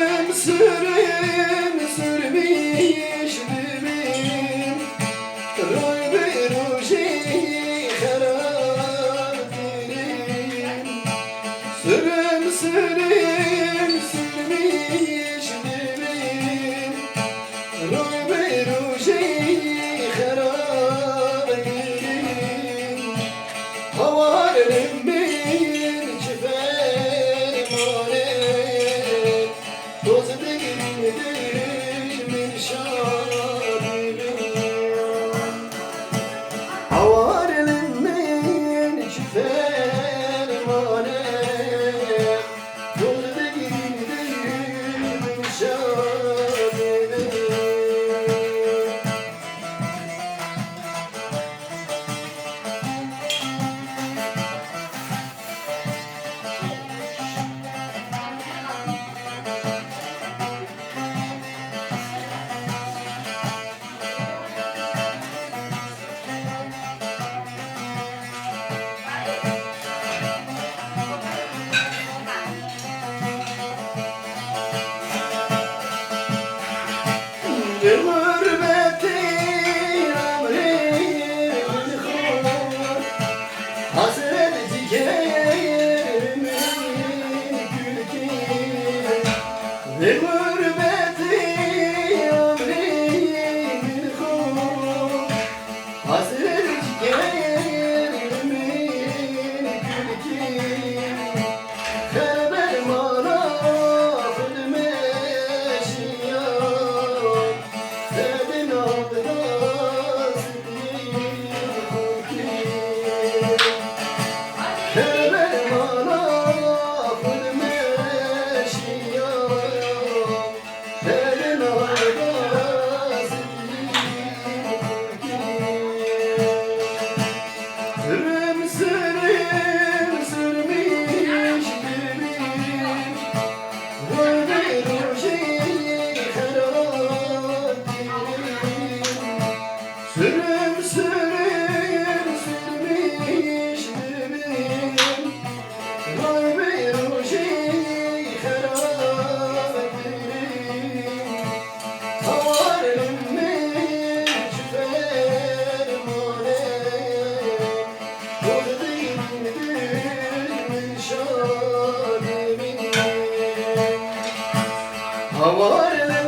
Sürüm sürüm sürmüş Eh Amen. Havarım